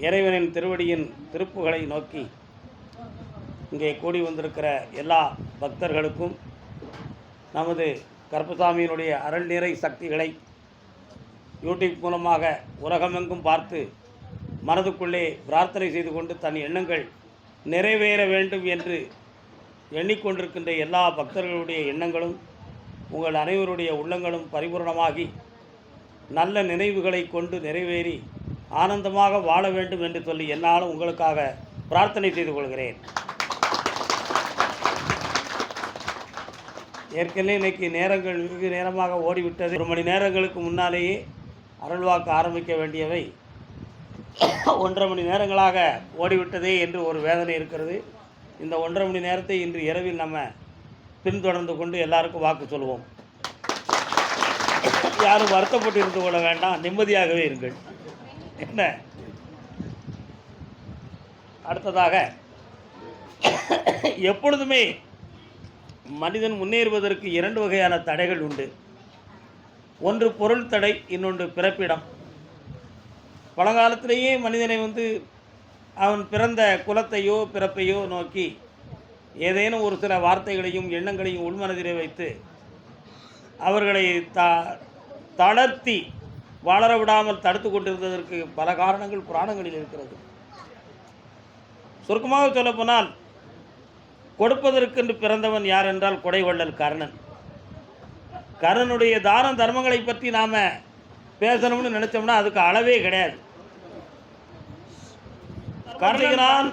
இறைவனின் திருவடியின் திருப்புகளை நோக்கி இங்கே கூடி வந்திருக்கிற எல்லா பக்தர்களுக்கும் நமது கருப்பசாமியினுடைய அருள் நிறை சக்திகளை யூடியூப் மூலமாக உலகமெங்கும் பார்த்து மனதுக்குள்ளே பிரார்த்தனை செய்து கொண்டு தன் எண்ணங்கள் நிறைவேற வேண்டும் என்று எண்ணிக்கொண்டிருக்கின்ற எல்லா பக்தர்களுடைய எண்ணங்களும் உங்கள் அனைவருடைய உள்ளங்களும் பரிபூரணமாகி நல்ல நினைவுகளை கொண்டு நிறைவேறி ஆனந்தமாக வாழ வேண்டும் என்று சொல்லி என்னால் உங்களுக்காக பிரார்த்தனை செய்து கொள்கிறேன். ஏற்கனவே இன்னைக்கு நேரங்கள் வெகு நேரமாக ஓடிவிட்டது. ஒரு மணி நேரங்களுக்கு முன்னாலேயே அருள்வாக்கு ஆரம்பிக்க வேண்டியவை ஒன்றரை மணி நேரங்களாக ஓடிவிட்டதே என்று ஒரு வேதனை இருக்கிறது. இந்த ஒன்றரை மணி நேரத்தை இன்று இரவில் நம்ம பின்தொடர்ந்து கொண்டு எல்லாருக்கும் வாக்கு சொல்லுவோம் யாரும் வருத்தப்பட்டு இருந்து கொள்ள வேண்டாம். நிம்மதியாகவே இருங்கள். என்ன? அடுத்ததாக எப்பொழுதுமே மனிதன் முன்னேறுவதற்கு இரண்டு வகையான தடைகள் உண்டு. ஒன்று பொருள் தடை இன்னொன்று பிறப்பிடம். பழங்காலத்திலேயே மனிதனை வந்து அவன் பிறந்த குலத்தையோ பிறப்பையோ நோக்கி ஏதேனும் ஒரு சில வார்த்தைகளையும் எண்ணங்களையும் உள்மனதிலே வைத்து அவர்களை த தளர்த்தி வளர விடாமல் தடுத்து கொண்டிருந்ததற்கு பல காரணங்கள் புராணங்களில் இருக்கிறது. சுருக்கமாக சொல்லப்போனால் கொடுப்பதற்கென்று பிறந்தவன் யார் என்றால் கொடைவள்ளல் கர்ணன். கர்ணனுடைய தான தர்மங்களை பற்றி நாம் பேசணும்னு நினச்சோம்னா அதுக்கு அளவே கிடையாது. கர்ணனான்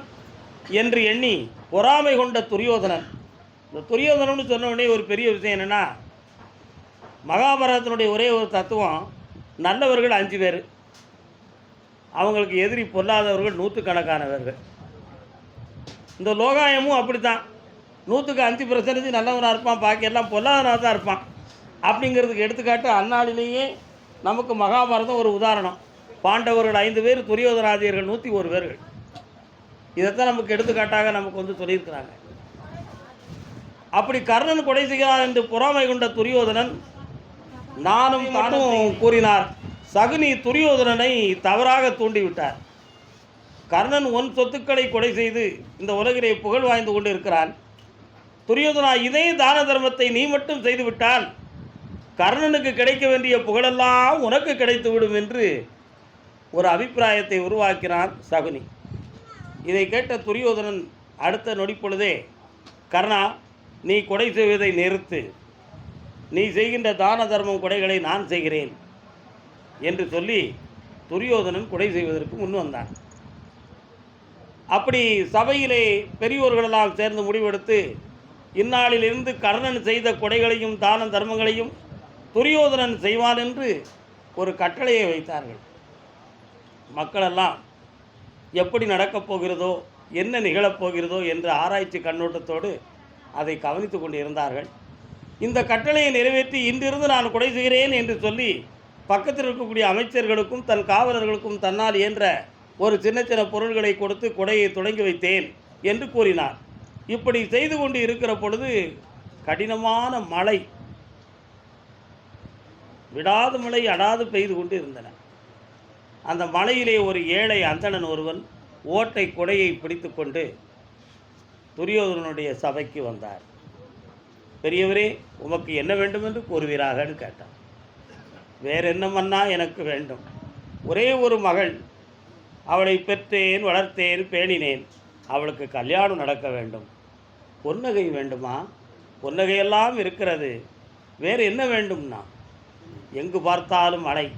என்று எண்ணி பொறாமை கொண்ட துரியோதனன். இந்த துரியோதனன் சொன்ன உடனே ஒரு பெரிய விஷயம் என்னென்னா மகாபாரதத்தினுடைய ஒரே ஒரு தத்துவம் நல்லவர்கள் அஞ்சு பேர். அவங்களுக்கு எதிரி பொல்லாதவர்கள் நூற்றுக்கணக்கானவர்கள் இந்த லோகாயமும் அப்படி தான் நூற்றுக்கு அஞ்சு பர்சன்டேஜ் நல்லவனாக இருப்பான் பாக்கி எல்லாம் பொல்லாதவனாக தான் இருப்பான். அப்படிங்கிறதுக்கு எடுத்துக்காட்டு அந்நாளிலேயே நமக்கு மகாபாரதம் ஒரு உதாரணம். பாண்டவர்கள் ஐந்து பேர் துரியோதனாதியர்கள் நூற்றி ஒரு பேர்கள். இதைத்தான் நமக்கு எடுத்துக்காட்டாக நமக்கு வந்து சொல்லியிருக்கிறாங்க. அப்படி கர்ணன் கொடை செய்கிறார் என்று பொறாமை கொண்ட துரியோதனன் நானும் தானும் கூறினார் சகுனி துரியோதனனை தவறாக தூண்டிவிட்டார். கர்ணன் உன் சொத்துக்களை கொடை செய்து இந்த உலகிலே புகழ் வாய்ந்து கொண்டு இருக்கிறான் துரியோதனா இதே தான தர்மத்தை நீ மட்டும் செய்துவிட்டால் கர்ணனுக்கு கிடைக்க வேண்டிய புகழெல்லாம் உனக்கு கிடைத்து விடும் என்று ஒரு அபிப்பிராயத்தை உருவாக்கினான் சகுனி. இதை கேட்ட துரியோதனன் அடுத்த நொடிப்பொழுதே கர்ணா நீ கொடை செய்வதை நிறுத்து. நீ செய்கின்ற தான தர்மம் கொடைகளை நான் செய்கிறேன் என்று சொல்லி துரியோதனன் கொடை செய்வதற்கு முன் வந்தான். அப்படி சபையிலே பெரியோர்களெல்லாம் சேர்ந்து முடிவெடுத்து இந்நாளிலிருந்து கர்ணன் செய்த கொடைகளையும் தான தர்மங்களையும் துரியோதனன் செய்வான் என்று ஒரு கட்டளையை வைத்தார்கள். மக்களெல்லாம் எப்படி நடக்கப் போகிறதோ என்ன நிகழப்போகிறதோ என்று என்ற ஆராய்ச்சி கண்ணோட்டத்தோடு அதை கவனித்து கொண்டு இருந்தார்கள் இந்த கட்டளையை நிறைவேற்றி இன்றிருந்து நான் கொடை செய்கிறேன் என்று சொல்லி பக்கத்தில் இருக்கக்கூடிய அமைச்சர்களுக்கும் தன் காவலர்களுக்கும் தன்னால் இயன்ற ஒரு சின்ன சின்ன பொருள்களை கொடுத்து கொடையை தொடங்கி வைத்தேன் என்று கூறினார். இப்படி செய்து கொண்டு இருக்கிற பொழுது கடினமான மழை விடாத மழை அடாது பெய்து கொண்டு இருந்தன. அந்த மலையிலே ஒரு ஏழை அந்தணன் ஒருவன் ஓட்டை கொடையை பிடித்து கொண்டு துரியோதனனுடைய சபைக்கு வந்தார். பெரியவரே உமக்கு என்ன வேண்டும் என்று கூறுவீராகன்னு கேட்டான். வேற என்ன மன்னா எனக்கு வேண்டும்? ஒரே ஒரு மகள் அவளை பெற்றேன் வளர்த்தேன் பேணினேன். அவளுக்கு கல்யாணம் நடக்க வேண்டும். பொன்னகை வேண்டுமா? பொன்னகையெல்லாம் இருக்கிறது. வேறு என்ன வேண்டும்னா? எங்கு பார்த்தாலும் மழை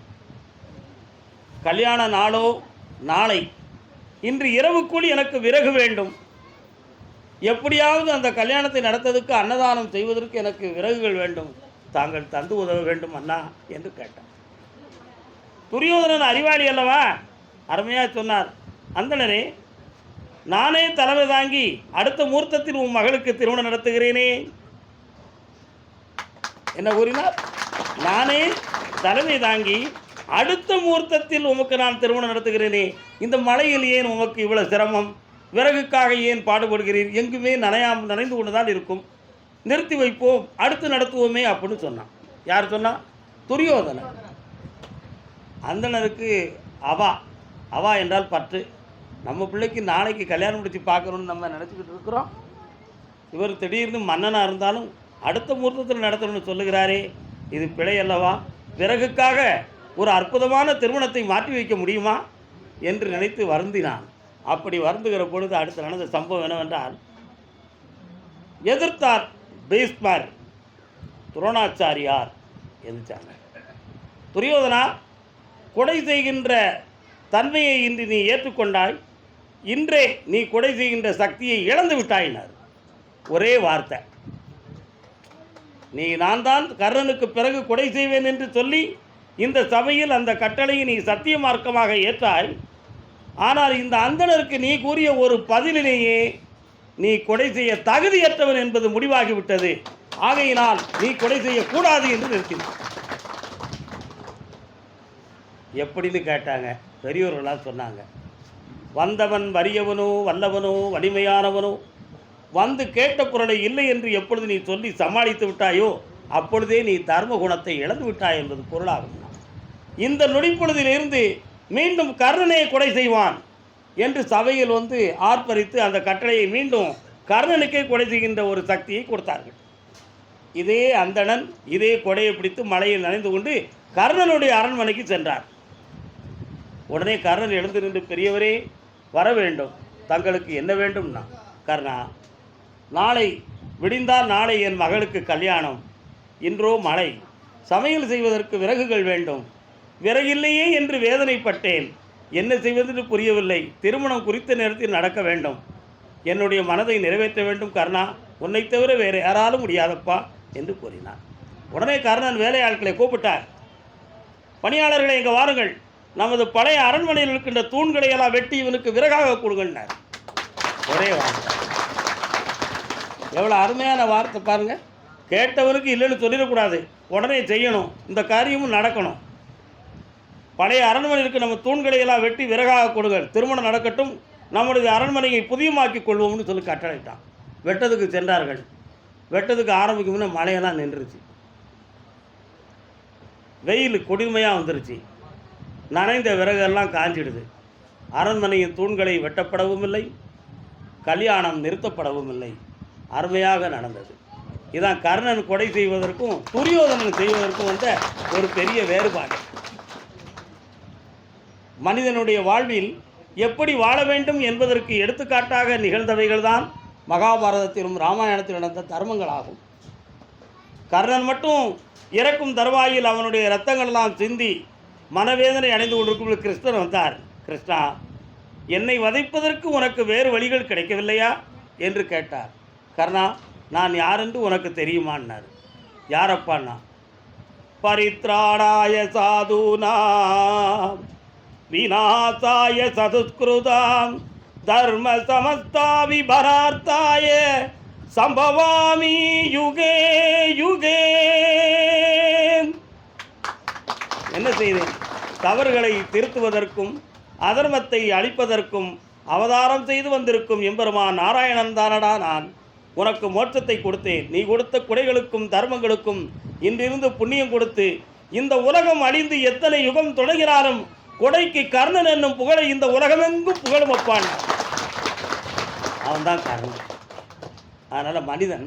கல்யாண நாளோ நாளை. இன்று இரவுக்குள் எனக்கு விறகு வேண்டும். எப்படியாவது அந்த கல்யாணத்தை நடத்ததுக்கு அன்னதானம் செய்வதற்கு எனக்கு விறகுகள் வேண்டும். தாங்கள் தந்து உதவ வேண்டும் அண்ணா என்று கேட்டான் துரியோதனன் அறிவாளி அல்லவா? அருமையாக சொன்னார். அந்தனரே நானே தலைமை தாங்கி அடுத்த மூர்த்தத்தில் உன் மகளுக்கு திருமணம் நடத்துகிறேனே. என்ன கூறினார்? நானே தலைமை தாங்கி அடுத்த முகூர்த்தத்தில் உமக்கு நான் திருமணம் நடத்துகிறேனே. இந்த மலையில் ஏன் உமக்கு இவ்வளவு சிரமம்? விறகுக்காக ஏன் பாடுபடுகிறீர்? எங்குமே நனையாம நனைந்து கொண்டு தான் இருக்கும். நிறுத்தி வைப்போம் அடுத்து நடத்துவோமே அப்படின்னு சொன்னான். யார் சொன்னா? துரியோதனன். அந்தனருக்கு அவா. அவா என்றால் பற்று. நம்ம பிள்ளைக்கு நாளைக்கு கல்யாணம் முடித்து பார்க்கணும்னு நம்ம நினச்சிக்கிட்டு இருக்கிறோம். இவர் திடீர்னு மன்னனாக இருந்தாலும் அடுத்த முகூர்த்தத்தில் நடத்தணும்னு சொல்லுகிறாரே. இது பிழை அல்லவா? பிறகுக்காக ஒரு அற்புதமான திருமணத்தை மாற்றி வைக்க முடியுமா? என்று நினைத்து வருந்தினான். அப்படி வருந்துகிற பொழுது அடுத்து நடந்த சம்பவம் என்னவென்றால் எதிர்த்தார் பீஸ்மர் துரோணாச்சாரியார் எதிர்த்தாங்க துரியோதனா கொடை செய்கின்ற தன்மையை இன்று நீ ஏற்றுக்கொண்டாய் இன்றே நீ கொடை செய்கின்ற சக்தியை இழந்து விட்டாயினார். ஒரே வார்த்தை. நீ நான் தான் கர்ணனுக்கு பிறகு கொடை செய்வேன் என்று சொல்லி இந்த சபையில் அந்த கட்டளையை நீ சத்திய மார்க்கமாக ஏற்றாய் ஆனால் இந்த அந்தணருக்கு நீ கூறிய ஒரு பதிலிலேயே நீ கொடை செய்ய தகுதியற்றவன் என்பது முடிவாகிவிட்டது. ஆகையினால் நீ கொடை செய்யக்கூடாது என்று நிறுத்தினான் எப்படின்னு கேட்டாங்க. பெரியவர்களாக சொன்னாங்க. வந்தவன் வறியவனோ வல்லவனோ வலிமையானவனோ வந்து கேட்ட பொருளை இல்லை என்று எப்பொழுது நீ சொல்லி சமாளித்து விட்டாயோ அப்பொழுதே நீ தர்ம குணத்தை இழந்து விட்டாய் என்பது பொருளாகும். இந்த நொடிப்பொழுதிலிருந்து மீண்டும் கர்ணனை கொடை செய்வான் என்று சபையில் வந்து ஆர்ப்பரித்து அந்த கட்டளையை மீண்டும் கர்ணனுக்கே கொடை செய்கின்ற ஒரு சக்தியை கொடுத்தார்கள். இதே அந்தணன் இதே கொடையை பிடித்து மலையில் நனைந்து கொண்டு கர்ணனுடைய அரண்மனைக்கு சென்றார். உடனே கர்ணன் எழுந்து நின்று பெரியவரே வர வேண்டும். தங்களுக்கு என்ன வேண்டும்னா கர்ணா நாளை விடிந்தால் நாளை என் மகளுக்கு கல்யாணம். இன்றோ மழை. சமையல் செய்வதற்கு விறகுகள் வேண்டும். விறகில்லையே என்று வேதனைப்பட்டேன். என்ன செய்வதென்று புரியவில்லை. திருமணம் குறித்த நேரத்தில் நடக்க வேண்டும். என்னுடைய மனதை நிறைவேற்ற வேண்டும் கர்ணா. உன்னை தவிர வேறு யாராலும் முடியாதப்பா என்று கூறினார். உடனே கர்ணன் வேலையாட்களை கூப்பிட்டார். பணியாளர்களை இங்கே வாருங்கள். நமது பழைய அரண்மனையில் இருக்கின்ற தூண்களை எல்லாம் வெட்டி இவனுக்கு விறகாக கொடுங்கன்னார். ஒரே வார்த்தை. எவ்வளோ அருமையான வார்த்தை பாருங்க. கேட்டவனுக்கு இல்லைன்னு சொல்லிடக்கூடாது. உடனே செய்யணும். இந்த காரியமும் நடக்கணும். பழைய அரண்மனைக்கு நம்ம தூண்களை எல்லாம் வெட்டி விறகாக கொடுங்கள். திருமணம் நடக்கட்டும் நம்முடைய அரண்மனையை புதியமாக்கி கொள்வோம்னு சொல்லி கட்டளைட்டான் வெட்டதுக்கு சென்றார்கள். வெட்டதுக்கு ஆரம்பிக்கும் முன்னே மழையெல்லாம் நின்றுச்சு. வெயில் கொடுமையாக வந்துருச்சு. நனைந்த விறகெல்லாம் காஞ்சிடுது. அரண்மனையின் தூண்களை வெட்டப்படவும் இல்லை கல்யாணம் நிறுத்தப்படவும் இல்லை. அருமையாக நடந்தது. இதான் கர்ணன் கொடை செய்வதற்கும் துரியோதனன் செய்வதற்கும் வந்த ஒரு பெரிய வேறுபாடு. மனிதனுடைய வாழ்வில் எப்படி வாழ வேண்டும் என்பதற்கு எடுத்துக்காட்டாக நிகழ்ந்தவைகள்தான் மகாபாரதத்திலும் ராமாயணத்திலும் நடந்த தர்மங்களாகும். கர்ணன் மட்டும் இறக்கும் தருவாயில் அவனுடைய இரத்தங்களெல்லாம் சிந்தி மனவேதனை அடைந்து கொண்டிருக்கும் கிருஷ்ணன் வந்தார். கிருஷ்ணா என்னை வதைப்பதற்கு உனக்கு வேறு வழிகள் கிடைக்கவில்லையா? என்று கேட்டார். கர்ணா நான் யாரென்று உனக்கு தெரியுமான்னார். யாரப்பான்னா பரித்ராணாய சாதுனா. விநாசாய சதுஸ்கிருதாம் தர்ம சமஸ்தாவிபரார்த்தாய சம்பவாமி யுகே யுகே. என்ன செய்தேன் தவறுகளை திருத்துவதற்கும் அதர்மத்தை அழிப்பதற்கும் அவதாரம் செய்து வந்திருக்கும் எம்பெருமான் நாராயணன் தானடா நான். உனக்கு மோட்சத்தை கொடுத்தேன். நீ கொடுத்த குடைகளுக்கும் தர்மங்களுக்கும் இன்றிருந்து புண்ணியம் கொடுத்து இந்த உலகம் அழிந்து எத்தனை யுகம் தொடங்கினாலும் கொடைக்கு கர்ணன் என்னும் புகழை இந்த உலகமெங்கும் புகழும் வைப்பான் அவன்தான் கர்ணன். அதனால் மனிதன்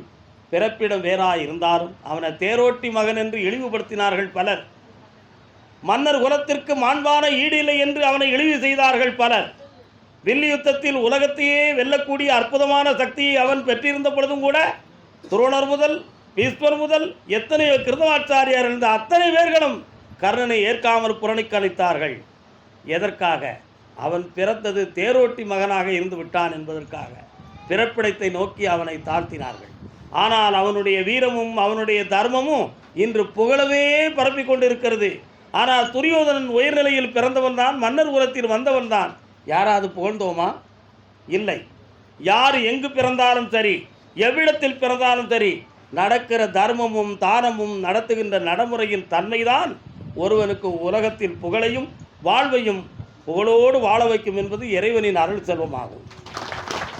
பிறப்பிடம் வேறாய் இருந்தாலும் அவனை தேரோட்டி மகன் என்று இழிவுபடுத்தினார்கள் பலர். மன்னர் குலத்திற்கு மாண்பான ஈடு இல்லை என்று அவனை இழிவு செய்தார்கள் பலர். வில்லி யுத்தத்தில் உலகத்தையே வெல்லக்கூடிய அற்புதமான சக்தியை அவன் பெற்றிருந்த பொழுதும் கூட துரோணர் முதல் பீஸ்வர் முதல் எத்தனையோ கிருதமாச்சாரியார் இருந்த அத்தனை பேர்களும் கர்ணனை ஏற்காமல் புறணிக்களித்தார்கள் எதற்காக? அவன் பிறந்தது தேரோட்டி மகனாக இருந்து விட்டான் என்பதற்காக. பிறப்பிடத்தை நோக்கி அவனை தாழ்த்தினார்கள். ஆனால் அவனுடைய வீரமும் அவனுடைய தர்மமும் இன்று புகழவே பரப்பிக் கொண்டிருக்கிறது. ஆனால் துரியோதனன் உயர்நிலையில் பிறந்தவன் தான் மன்னர் குலத்தில் வந்தவன் தான். யாராவது புகழ்ந்தோமா? இல்லை. யார் எங்கு பிறந்தாலும் சரி எவ்விடத்தில் பிறந்தாலும் சரி நடக்கிற தர்மமும் தானமும் நடத்துகின்ற நடைமுறையின் தன்மைதான் ஒருவனுக்கு உலகத்தில் புகழையும் வாழ்வையும் புகழோடு வாழ வைக்கும் என்பது இறைவனின் அருள் செல்வமாகும்.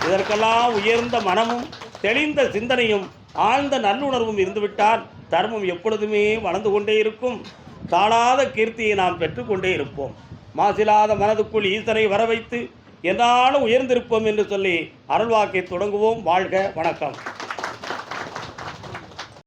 இதற்கெல்லாம் உயர்ந்த மனமும் தெளிந்த சிந்தனையும் ஆழ்ந்த நல்லுணர்வும் இருந்துவிட்டால் தர்மம் எப்பொழுதுமே வளர்ந்து கொண்டே இருக்கும். தாழாத கீர்த்தியை நாம் பெற்றுக்கொண்டே இருப்போம். மாசிலாத மனதுக்குள் ஈசனை வர வைத்து என்னாலும் உயர்ந்திருப்போம் என்று சொல்லி அருள்வாக்கை தொடங்குவோம். வாழ்க வணக்கம்.